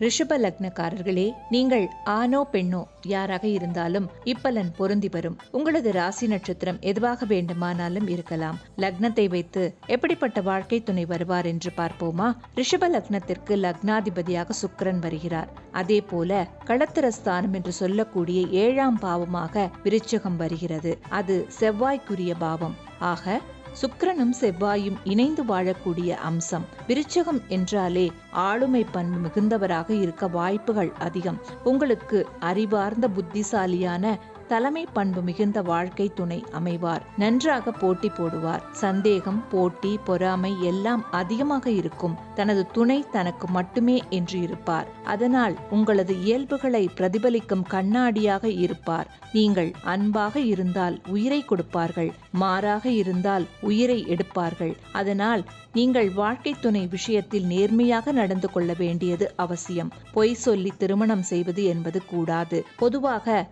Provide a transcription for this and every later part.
ரிஷப லக்னக்காரர்களே நீங்கள் ஆணோ பெண்ணோ யாராக இருந்தாலும் இப்பலன் பொருந்தி வரும். உங்களது ராசி நட்சத்திரம் எதுவாக வேண்டுமானாலும் இருக்கலாம். லக்னத்தை வைத்து எப்படிப்பட்ட வாழ்க்கை துணை வருவார் என்று பார்ப்போமா? ரிஷப லக்னத்திற்கு லக்னாதிபதியாக சுக்கரன் வருகிறார். அதே போல களத்திரஸ்தானம் என்று சொல்லக்கூடிய ஏழாம் பாவமாக விருச்சகம் வருகிறது. அது செவ்வாய்க்குரிய பாவம். ஆக சுக்கிரனும் செவ்வாயும் இணைந்து வாழக்கூடிய அம்சம். விருச்சகம் என்றாலே ஆளுமை பண்பு மிகுந்தவராக இருக்க வாய்ப்புகள் அதிகம். உங்களுக்கு அறிவார்ந்த புத்திசாலியான தலைமை பண்பு மிகுந்த வாழ்க்கை துணை அமைவார். நன்றாக போட்டி போடுவார். சந்தேகம் போட்டி பொறாமை எல்லாம் அதிகமாக இருக்கும். தனது துணை தனக்கு மட்டுமே என்று இருப்பார். அதனால் உங்களது இயல்புகளை பிரதிபலிக்கும் கண்ணாடியாக இருப்பார். நீங்கள் அன்பாக இருந்தால் உயிரை கொடுப்பார்கள். மாறாக இருந்தால் உயிரை எடுப்பார்கள். அதனால் நீங்கள் வாழ்க்கை துணை விஷயத்தில் நேர்மையாக நடந்து கொள்ள வேண்டியது அவசியம். பொய் சொல்லி திருமணம் செய்வது என்பது கூடாது. பொதுவாக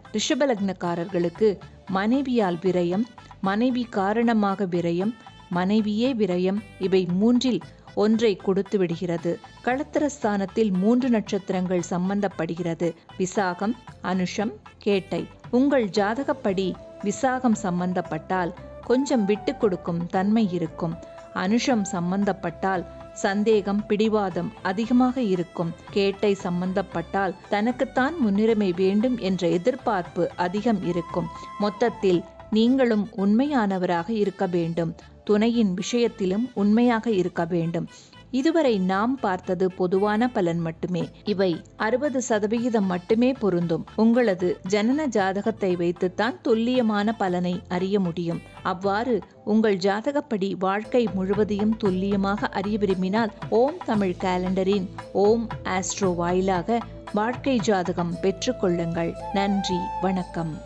ரிஷபலக்னக்காரர்களுக்கு மனைவியால் விரயம் மனைவி காரணமாக விரயம் மனைவியே விரயம் இவை மூன்றில் ஒன்றை கொடுத்து விடுகிறது. களத்திரஸ்தானத்தில் மூன்று நட்சத்திரங்கள் சம்பந்தப்படுகிறது. விசாகம் அனுஷம் கேட்டை. உங்கள் ஜாதகப்படி விசாகம் சம்பந்தப்பட்டால் கொஞ்சம் விட்டு கொடுக்கும் தன்மை இருக்கும். அனுஷம் சம்பந்தப்பட்டால் சந்தேகம் பிடிவாதம் அதிகமாக இருக்கும். கேட்டை சம்பந்தப்பட்டால் தனக்குத்தான் முன்னுரிமை வேண்டும் என்ற எதிர்பார்ப்பு அதிகம் இருக்கும். மொத்தத்தில் நீங்களும் உண்மையானவராக இருக்க வேண்டும். துணையின் விஷயத்திலும் உண்மையாக இருக்க வேண்டும். இதுவரை நாம் பார்த்தது பொதுவான பலன் மட்டுமே. இவை அறுபது சதவிகிதம் மட்டுமே பொருந்தும். உங்களது ஜனன ஜாதகத்தை வைத்துத்தான் துல்லியமான பலனை அறிய முடியும். அவ்வாறு உங்கள் ஜாதகப்படி வாழ்க்கை முழுவதையும் துல்லியமாக அறிய விரும்பினால் ஓம் தமிழ் கேலண்டரின் ஓம் ஆஸ்ட்ரோ வாயிலாக வாழ்க்கை ஜாதகம் பெற்றுக்கொள்ளுங்கள் நன்றி வணக்கம்.